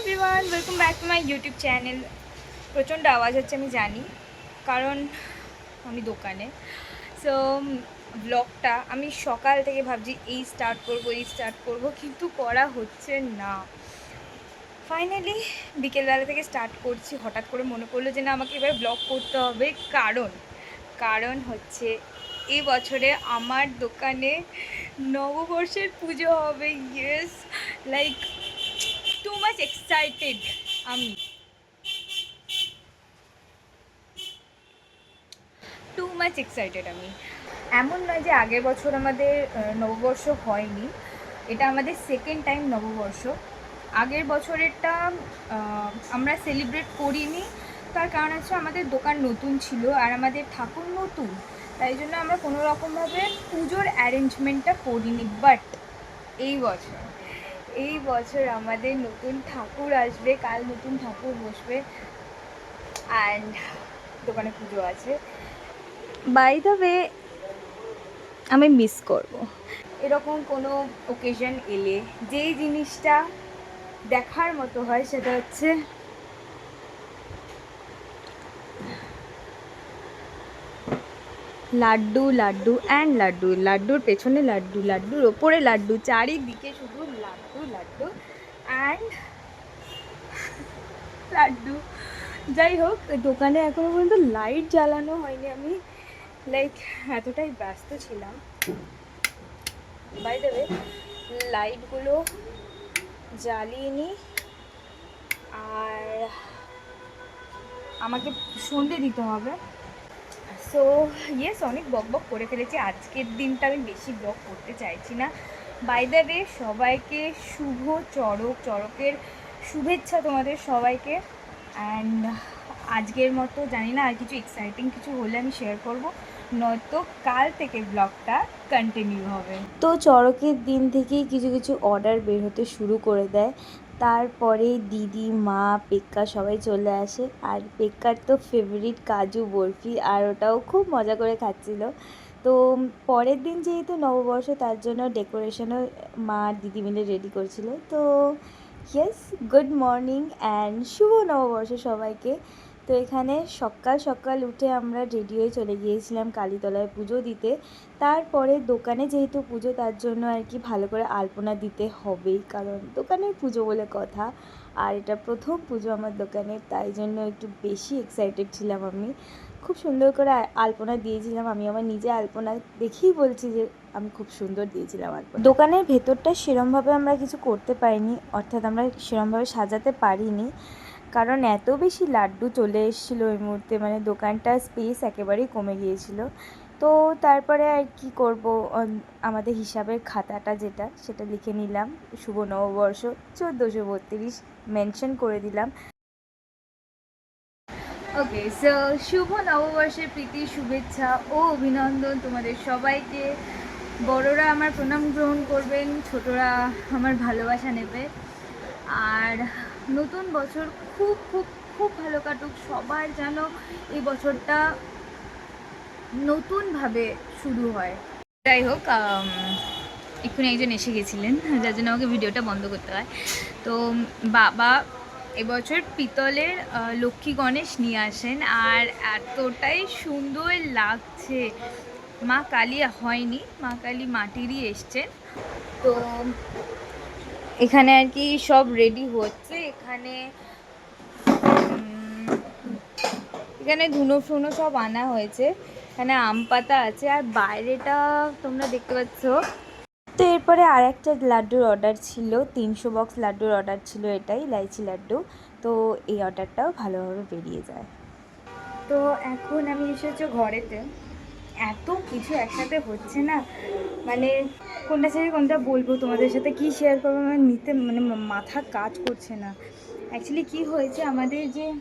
Everyone welcome back to my YouTube channel প্রচণ্ড আওয়াজ হচ্ছে, আমি জানি। কারণ আমি দোকানে। সো ব্লগটা আমি সকাল থেকে ভাবছি, এই স্টার্ট করব, এই স্টার্ট করব, কিন্তু করা হচ্ছে না। ফাইনালি বিকেলবেলা থেকে স্টার্ট করছি। হঠাৎ করে মনে পড়ল যে, না, আমাকে এবার ব্লগ করতে হবে। কারণ কারণ হচ্ছে এই বছরে আমার দোকানে নববর্ষের পুজো হবে। ইয়েস লাইক মাচ এক্সাইটেড আমি টু মাচ এক্সাইটেড আমি এমন নয় যে আগের বছর আমাদের নববর্ষ হয়নি। এটা আমাদের সেকেন্ড টাইম নববর্ষ। আগের বছরেরটা আমরা সেলিব্রেট করিনি। তার কারণ হচ্ছে আমাদের দোকান নতুন ছিল আর আমাদের ঠাকুর নতুন। তাই জন্য আমরা কোনো রকমভাবে পুজোর অ্যারেঞ্জমেন্টটা করিনি। বাট এই বছর এই বছর আমাদের নতুন ঠাকুর আসবে, কাল নতুন ঠাকুর বসবে। অ্যান্ড দোকানে পুজো আছে। বাই দ্য ওয়ে আমি মিস করব। এরকম কোনো ওকেশন এলে যেই জিনিসটা দেখার মতো হয় সেটা হচ্ছে লাড্ডু লাড্ডু অ্যান্ড লাড্ডু। লাড্ডুর পেছনে লাড্ডু, লাড্ডুর ওপরে লাড্ডু। চারিদিকে শুধু লাড্ডু লাড্ডু অ্যান্ড লাড্ডু। যাই হোক, দোকানে এখনও পর্যন্ত লাইট জ্বালানো হয়নি আমি। লাইক এতটাই ব্যস্ত ছিলাম। বাই দেবে লাইটগুলো জ্বালিয়ে নিই আর আমাকে সন্ধে দিতে হবে। সো ইয়েস অনেক বক বক করে ফেলেছি। আজকের দিনটা আমি বেশি ব্লগ করতে চাইছি না। বাই দ্য ওয়ে সবাইকে শুভ চড়ক। চড়কের শুভেচ্ছা তোমাদের সবাইকে। অ্যান্ড আজকের মতো জানি না আর কিছু এক্সাইটিং কিছু হলে আমি শেয়ার করব। নয়তো কাল থেকে ব্লগটা কন্টিনিউ হবে। তো চড়কের দিন থেকেই কিছু কিছু অর্ডার বের হতে শুরু করে দেয়। তারপরে দিদি, মা, পেক্কা সবাই চলে আসে। আর পেক্কার তো ফেভারিট কাজু বরফি, আর ওটাও খুব মজা করে খাচ্ছিল। তো পরের দিন যেহেতু নববর্ষ, তার জন্য ডেকোরেশনও মা দিদি মিলে রেডি করছিল। তো ইয়েস গুড মর্নিং অ্যান্ড শুভ নববর্ষ সবাইকে। তো এখানে সকাল সকাল উঠে আমরা রেডি হয়ে চলে গিয়েছিলাম কালীতলায় পুজো দিতে। তারপরে দোকানে যেহেতু পুজো, তার জন্য আর কি ভালো করে আলপনা দিতে হবেই, কারণ দোকানের পুজো বলে কথা। আর এটা প্রথম পুজো আমার দোকানে, তাই জন্য একটু বেশি এক্সাইটেড ছিলাম আমি। খুব সুন্দর করে আলপনা দিয়েছিলাম। আমি আমার নিজে আলপনা দেখেই বলছি যে, আমি খুব সুন্দর দিয়েছিলাম আলপনা। দোকানের ভেতরটা সেরমভাবে আমরা কিছু করতে পারিনি, অর্থাৎ আমরা সেরমভাবে সাজাতে পারিনি। কারণ এত বেশি লাড্ডু চলে এসেছিল ওই মুহূর্তে মানে দোকানটার স্পেস একেবারেই কমে গিয়েছিল। তো তারপরে আর কি করব? আমাদের হিসাবের খাতাটা যেটা, সেটা লিখে নিলাম। শুভ নববর্ষ, চোদ্দোশো বত্রিশ মেনশন করে দিলাম। ওকে সো শুভ নববর্ষের প্রীতি, শুভেচ্ছা ও অভিনন্দন তোমাদের সবাইকে। বড়রা আমার প্রণাম গ্রহণ করবেন, ছোটরা আমার ভালোবাসা নেবে। আর নতুন বছর খুব খুব খুব ভালো কাটুক। সবার যেন এই বছরটা নতুনভাবে শুরু হয়। যাই হোক এক্ষুনি একজন এসে গেছিলেন, যার জন্য আমাকে ভিডিওটা বন্ধ করতে হয়। তো বাবা এবছর পিতলের লক্ষ্মী গণেশ নিয়ে আসেন, আর এতটাই সুন্দর লাগছে। মা কালী হয়নি, মা কালী মাটিরই এসছেন। তো এখানে আর কি সব রেডি হচ্ছে। এখানে এখানে ধুনো ফুনো সব আনা হয়েছে। এখানে আম পাতা আছে আর বাইরেটা তোমরা দেখতে পাচ্ছ। তো এরপরে আর একটা লাড্ডুর অর্ডার ছিল, তিনশো বক্স লাড্ডুর অর্ডার ছিল এটাই লাইচি লাড্ডু। তো এই অর্ডারটাও ভালোভাবে বেরিয়ে যায়। তো এখন আমি এসেছি ঘরেতে। এত কিছু একসাথে হচ্ছে না? মানে কোনটা ছেড়ে কোনটা বলব? তোমাদের সাথে কি শেয়ার করব? আমার নিতে মানে মাথা কাজ করছে না। অ্যাকচুয়ালি কি হয়েছে, আমাদের যে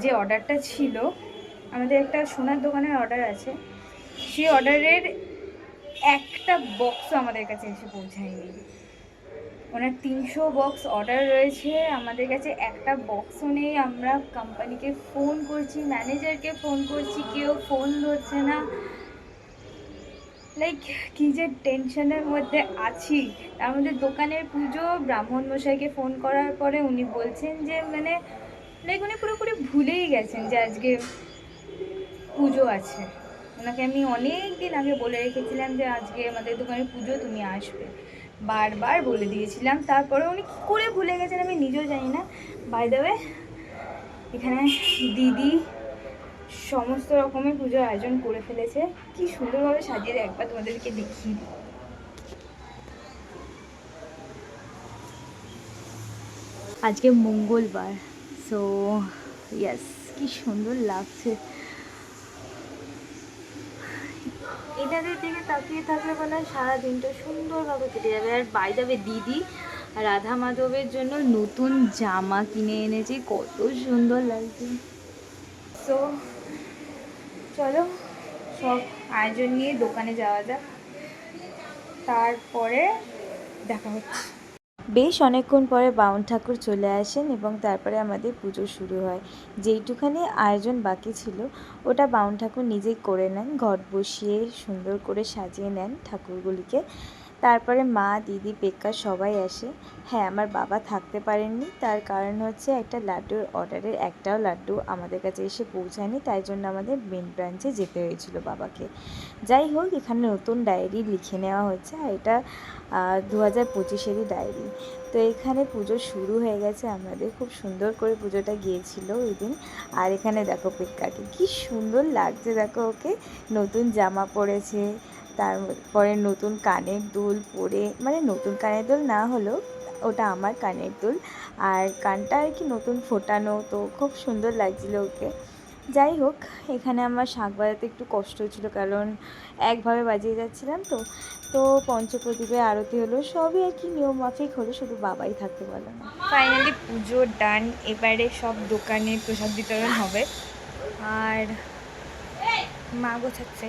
যে অর্ডারটা ছিল, আমাদের একটা সোনার দোকানের অর্ডার আছে। সেই অর্ডারের একটা বক্সও আমাদের কাছে এসে পৌঁছায়নি। ওনার তিনশো বক্স অর্ডার রয়েছে। আমাদের কাছে একটা বক্সও নেই। আমরা কোম্পানিকে ফোন করছি ম্যানেজারকে ফোন করছি, কেউ ফোন ধরছে না। লাইক কী যে টেনশনের মধ্যে আছি। তার মধ্যে দোকানের পুজো, ব্রাহ্মণ মশাইকে ফোন করার পরে উনি বলছেন যে মানে লাইক উনি পুরোপুরি ভুলেই গেছেন যে আজকে পুজো আছে। ওনাকে আমি অনেক দিন আগে বলে রেখেছিলাম যে, আজকে আমাদের দোকানে পুজো, তুমি আসবে। বারবার বলে দিয়েছিলাম। তারপরে উনি কী করে ভুলে গেছেন আমি নিজেও জানি না। বাই দেবে এখানে দিদি সমস্ত রকমের পুজোর আয়োজন করে ফেলেছে। কি সুন্দরভাবে সাজিয়ে একবার তোমাদেরকে দেখিয়ে দিই। আজকে মঙ্গলবার সো ইয়াস কি সুন্দর লাগছে। এনাদের দিকে তাকিয়ে থাকলে মনে হয় সারা দিনটা সুন্দরভাবে কেটে যাবে। আর বাই যাবে দিদি রাধা মাধবের জন্য নতুন জামা কিনে এনেছি কত সুন্দর লাগছে। সো চলো, সব আয়োজন নিয়ে দোকানে যাওয়া যাক। তারপরে দেখা হচ্ছে। বেশ অনেকক্ষণ পরে বাউন ঠাকুর চলে আসেন এবং তারপরে আমাদের পুজো শুরু হয়। যেইটুখানি আয়োজন বাকি ছিল, ওটা বাউন ঠাকুর নিজেই করে নেন, ঘট বসিয়ে সুন্দর করে সাজিয়ে নেন ঠাকুরগুলিকে। তারপরে মা, দিদি পেক্কা সবাই আসে। হ্যাঁ আমার বাবা থাকতে পারেননি। তার কারণ হচ্ছে একটা লাড্ডুর অর্ডারের একটাও লাড্ডু আমাদের কাছে এসে পৌঁছায়নি। তাই জন্য আমাদের মেন ব্রাঞ্চে যেতে হয়েছিল বাবাকে। যাই হোক, এখানে নতুন ডায়েরি লিখে নেওয়া হচ্ছে আর এটা দু হাজার পঁচিশেরই ডায়েরি তো এখানে পুজো শুরু হয়ে গেছে। আমাদের খুব সুন্দর করে পুজোটা গিয়েছিল ওই দিন। আর এখানে দেখো পেক্কাকে কি সুন্দর লাগছে দেখো ওকে। নতুন জামা পরেছে তারপরে নতুন কানের দুল পরে মানে নতুন কানের দুল না হলেও ওটা আমার কানের দুল। আর কানটা আর কি নতুন ফোটানো, তো খুব সুন্দর লাগছিল ওকে। যাই হোক, এখানে আমার শাঁখ বাজাতে একটু কষ্ট হচ্ছিল কারণ একভাবে বাজিয়ে যাচ্ছিলাম তো। তো পঞ্চপ্রদীপে আরতি হলো, সবই আর কি নিয়ম মাফিক হলো, শুধু বাবাই থাকতে পারল না। ফাইনালি পুজো ডান এবারে সব দোকানে প্রসাদ বিতরণ হবে। আর মা গোছাচ্ছে।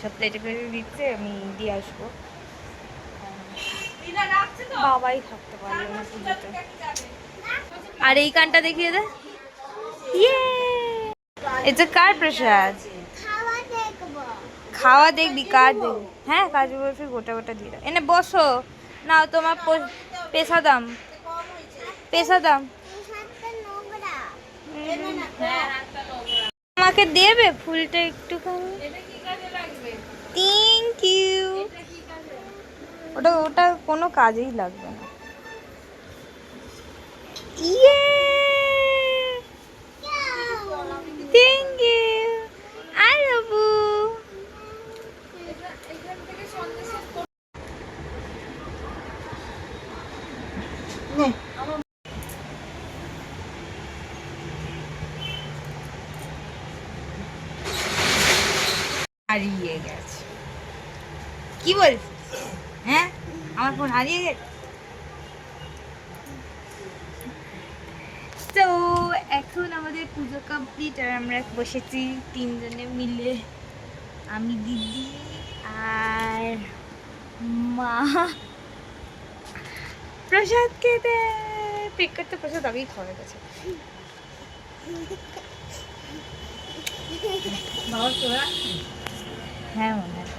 সব প্লেটে প্লেটে দিচ্ছে আমি দিয়ে আসব। বাবাই থাকতে পারল না পুজোতে। আর এই কানটা দেখিয়ে দে। ইয়ে এটা কার প্রসাদ? খাওয়া দেখবি কার দেখবি। হ্যাঁ কাজু বরফি গোটা গোটা দিয়ে দাও। এনে বসো। নাও তোমার পেশা দাম। পেশা দাম। আমাকে দেবে ফুলটা একটুখানি? থ্যাংক ইউ ওটা ওটা কোনো কাজেই লাগবে না। ইয়ে থ্যাংক ইউ আই লাভ হারিয়ে গেছে কি বলছিস হ্যাঁ আমার ফোন হারিয়ে গেছে তো এখন আমাদের পুজো কমপ্লিট আর আমরা বসেছি তিনজনে মিলে। আমি দিদি আর মা। প্রসাদ খেতে পিক করতে প্রসাদ আগেই খাওয়া গেছে হ্যাঁ মনে হয়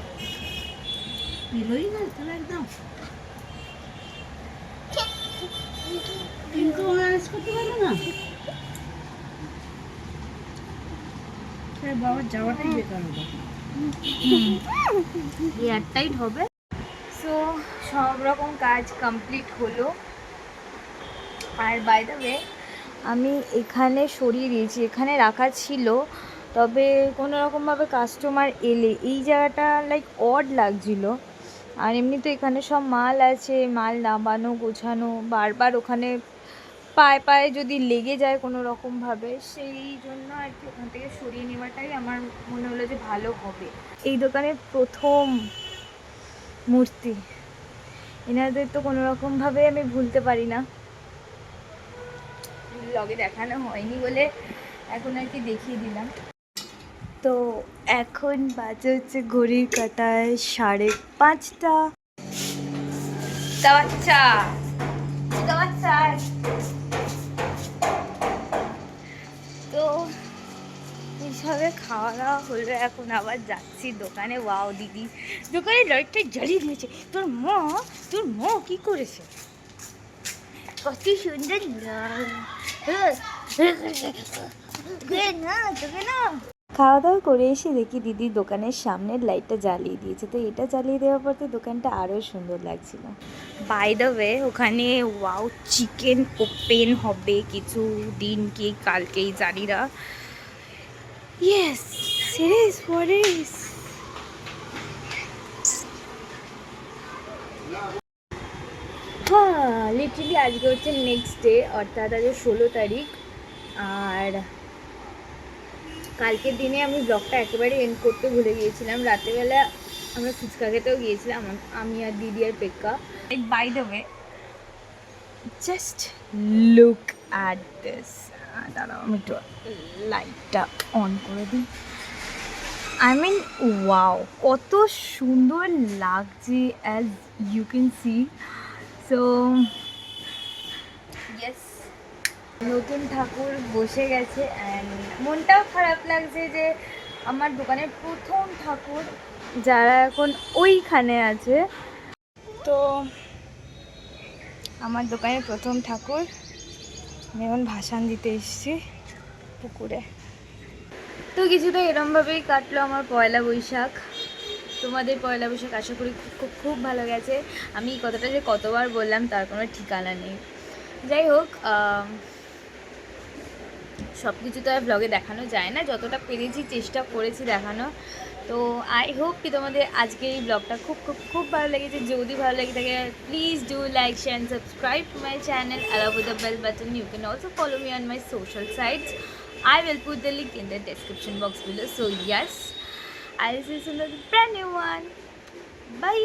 একদম? হবে। সো সব রকম কাজ কমপ্লিট হলো। আর বাই আমি এখানে সরিয়ে দিয়েছি। এখানে রাখা ছিল। তবে কোনো রকমভাবে কাস্টমার এলে। এই জায়গাটা লাইক অড লাগছিল। আর এমনি তো এখানে সব মাল আছে, মাল নামানো, গোছানো, বারবার ওখানে পায়ে পায়ে যদি লেগে যায় কোনো রকমভাবে সেই জন্য আর কি ওখান থেকে সরিয়ে নেওয়াটাই আমার মনে হলো যে ভালো হবে। এই দোকানের প্রথম মূর্তি। এনাদের তো কোনো রকমভাবে আমি ভুলতে পারি না। লগে দেখানো হয়নি বলে এখন আর কি দেখিয়ে দিলাম। তো এখন বাজে হচ্ছে ঘড়ির কাটায় সাড়ে পাঁচটা বাচ্চা বাচ্চা তো খাওয়া খাওয়া দাওয়া হলো এখন আবার যাচ্ছি দোকানে ওয়াও দিদি দোকানে লাইটটা জ্বালিয়ে দিয়েছে তোর মা তোর মা কি করেছে কত সুন্দর না তোকে না খাওয়া দাওয়া করে এসে দেখি দিদির দোকানের সামনের লাইটটা জ্বালিয়ে দিয়েছে। তো এটা জ্বালিয়ে দেওয়ার পর তো দোকানটা আরও সুন্দর লাগছিল। বাই দ্য ওয়ে ওখানে ওয়াও চিকেন ওপেন হবে কিছু দিন কি কালকেই, জানি না। ইয়েস হ্যাঁ লিটারালি আজকে হচ্ছে নেক্সট ডে অর্থাৎ আজকে ষোলো তারিখ। আর কালকের দিনে আমি ব্লগটা একেবারে এন্ড করতে ভুলে গিয়েছিলাম। রাতেরবেলা আমরা ফুচকা খেতেও গিয়েছিলাম, আমি আর দিদি আর Pekka. By the way just look at this দাঁড়াও, আমি একটু লাইটটা অন করে দিই। আই মিন ওয়াও কত সুন্দর লাগছে as you can see so নতুন ঠাকুর বসে গেছে অ্যান্ড মনটাও খারাপ লাগছে যে আমার দোকানের প্রথম ঠাকুর যারা এখন ওইখানে আছে। তো আমার দোকানের প্রথম ঠাকুর। আমি এখন ভাসান দিতে এসেছি পুকুরে। তো কিছুটা এরমভাবেই কাটলো আমার পয়লা বৈশাখ। তোমাদের পয়লা বৈশাখ আশা করি খুব খুব ভালো গেছে। আমি কথাটা যে কতবার বললাম তার কোনো ঠিকানা নেই। যাই হোক সব কিছু তো আর ব্লগে দেখানো যায় না, যতটা পেরেছি চেষ্টা করেছি দেখানো। তো আই হোপ কি তোমাদের আজকে এই ব্লগটা খুব খুব খুব ভালো লেগেছে। যদি ভালো লেগে থাকে please do like share and subscribe to my channel allow with the bell button you can also follow me on my social sites I will put the link in the description box below so yes I see সুন্দর brand you one by